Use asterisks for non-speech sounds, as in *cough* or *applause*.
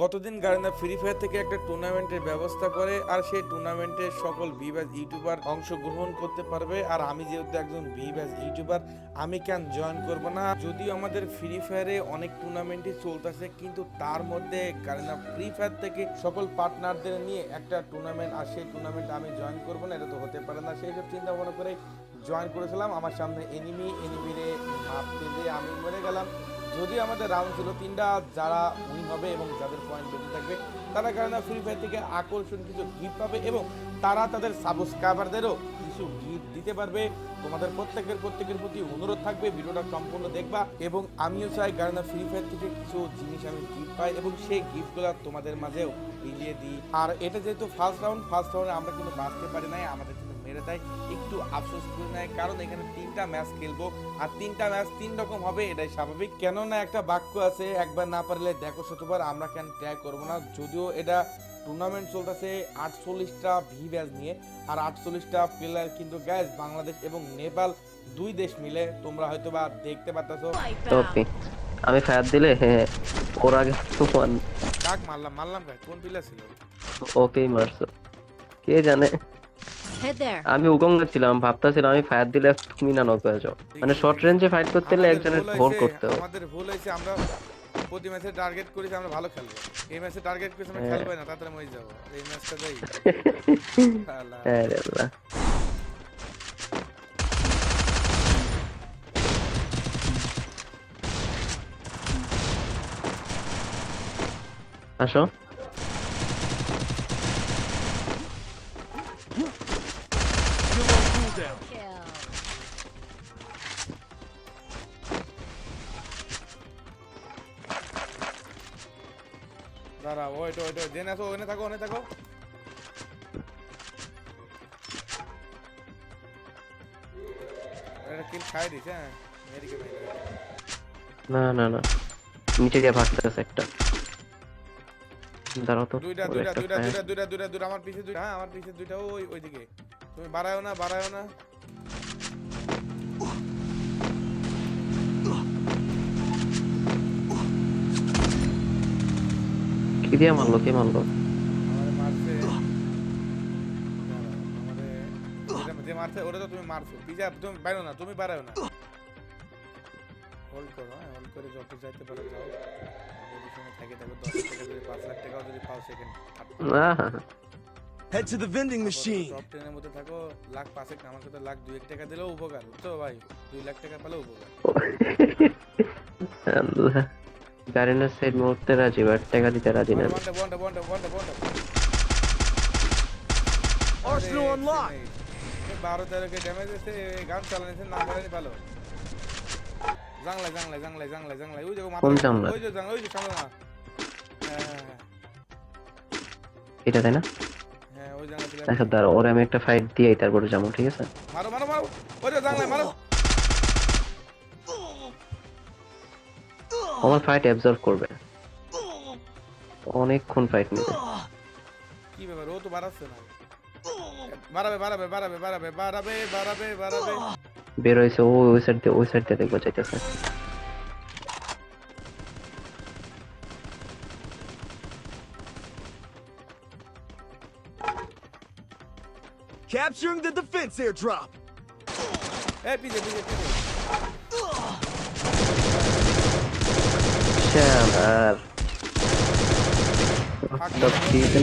গতদিন গার্না free fire থেকে একটা টুর্নামেন্টের ব্যবস্থা করে, আর সেই টুর্নামেন্টে সকল ভিভাস ইউটিউবার অংশগ্রহণ করতে পারবে। আর আমি যেহেতু একজন ভিভাস ইউটিউবার আমি কেন জয়েন করব না? যদিও আমাদের ফ্রি ফায়ারে অনেক টুর্নামেন্টই চলতেছে, কিন্তু তার মধ্যে গার্না ফ্রি ফায়ার থেকে সকল পার্টনারদের নিয়ে একটা টুর্নামেন্ট আর সেই টুর্নামেন্ট আমি জয়েন করব না, এটা তো হতে পারে না। সেই সব চিন্তা ভাবনা করে জয়েন করেছিলাম, আমার সামনে এনিমি এনিমিরে মারতে যে আমি মরে গেলাম। যদি আমাদের রাউন্ড ছিল তিনটা, যারা উইন হবে এবং যাদের পয়েন্ট বেশি থাকবে, তারা কারণে ফ্রি ফায়ার থেকে আকর্ষণ কিছু গিফট পাবে এবং তারা তাদের সাবস্ক্রাইবারদেরও কিছু গিফট দিতে পারবে। তোমাদের প্রত্যেকের প্রত্যেকের প্রতি অনুরোধ থাকবে, ভিডিওটা সম্পূর্ণ দেখবা এবং আমিও চাই গার্না ফ্রি ফায়ার থেকে কিছু জিনিস আমি গিফট পাই এবং সেই গিফটগুলো তোমাদের মাঝেও বিলিয়ে দিই। আর এটা যেহেতু ফার্স্ট রাউন্ড ফার্স্ট রাউন্ডে আমরা কিন্তু বাঁচতে পারি নাই, আমাদের মেরে দেয়। একটু আফসোস করে নেয় কারণ এখানে তিনটা ম্যাচ খেলব। আর তিনটা ম্যাচ তিন রকম হবে এটাই স্বাভাবিক। কেননা একটা বাক্য আছে একবার না পারলে দেখো শতবার আমরা কেন ট্রাই করব না? যদিও এটা টুর্নামেন্ট চলতেছে আটচল্লিশটা ভি ব্যাচ নিয়ে। আর আটচল্লিশটা প্লেয়ার কিন্তু গ্যাস বাংলাদেশ এবং নেপাল দুই দেশ মিলে তোমরা হয়তো বা দেখতে পারতেছো। টপি আমি ফায়ার দিলে হ্যাঁ ওর আগে তোমার কাক মারলাম মারলাম কাক? কোন প্লেয়ার ছিল? ওকেই মারছো। কে জানে. আমি উগঙ্গা ছিলাম ভাবতেছিলাম আমি ফায়ার দিলে তুমি না নক হয়ে যাও। মানে শর্ট রেঞ্জে ফাইট করতে হলে একজনের ভুল হোল হয়েছে, করতে হবে। আমাদের ভুল হয়েছে আমরা প্রতি ম্যাচে টার্গেট করেছি আমরা ভালো খেলব। এই ম্যাচে টার্গেট করেছি আমরা হ্যাঁ। খেলব না তাড়াতাড়ি মরে যাব। এই ম্যাচটা যাই। *laughs* হ্যাঁ আল্লাহ। আসো। Kill. দাঁড়া ওইট ওইট ওইট জেনে আসো, ওখানে থাকো ওখানে থাকো। এটা কিল খাই দিস হ্যাঁ? মেরিকে না না না। নিচে গিয়ে ভাগতেছে একটা। দাঁড়াও তো দুইটা দুইটা দুইটা দুইটা দুইটা দুইটা দুইটা আমার পিছে দুইটা হ্যাঁ আমার পিছে দুইটা ওই ওইদিকে। তুমি বাড়ায়ও না বাড়ায়ও না। কি দিয়ে মারলো কে মারলো? আমারে মারছে। দাঁড়া, আমারে যে মারছে ওটা তো তুমি মারছো। পিজা তুমি বাইরো না তুমি বাড়ায়ও না। হোল্ড করো হ্যাঁ হোল্ড করে যত চাইতে পারো যাও। যদি সময় থাকে থাকো দশ লাখ টাকা যদি পাঁচ লাখ টাকাও যদি পাও সেকেন্ড আহা, Head to the vending machine. Top টেনের মধ্যে থাকো লাখ পাঁচেক না, আমার সাথে লাখ দুই এক টাকা দিলেও উপকার বুঝছ ভাই? দুই লাখ টাকা পেলেও উপকার। আল্লাহ গাড়িনার সাইড মুহূর্তে রাজি বাট টাকা দিতে রাজি না বন্ডে বন্ডে বন্ডে বন্ডে বন্ডে unlocked. বারো তেরো কে ড্যামেজ এসে গান চালানিছে না ভালো। জাংলাই জাংলাই জাংলাই জাংলাই জাংলাই ওই যে মাথা কোন জাংলা? ওই যে জাংলা ওই যে সামনে না এটা তাই না হ্যাঁ ওই জাংলা ছিল আচ্ছা দাঁড়াও ওরে আমি একটা ফাইট দিয়েই তারপরে যাব ঠিক আছে মারো মারো মারো ওই যে জাংলাই মারো আমার ফাইট অ্যাবজর্ব করবে অনেকক্ষণ ফাইট নিবে কি ব্যাপার ও তো বাড়াচ্ছে না বাড়াবে বাড়াবে বাড়াবে বাড়াবে বাড়াবে বাড়াবে বাড়াবে বের হয়েছে ও ওই সাইড দিয়ে ওই সাইড দিয়ে দেখবো চাইতেছে Capturing the defense airdrop. এই পিছে পিছে পিছে শ্যামার ফাঁক সব দিয়েছে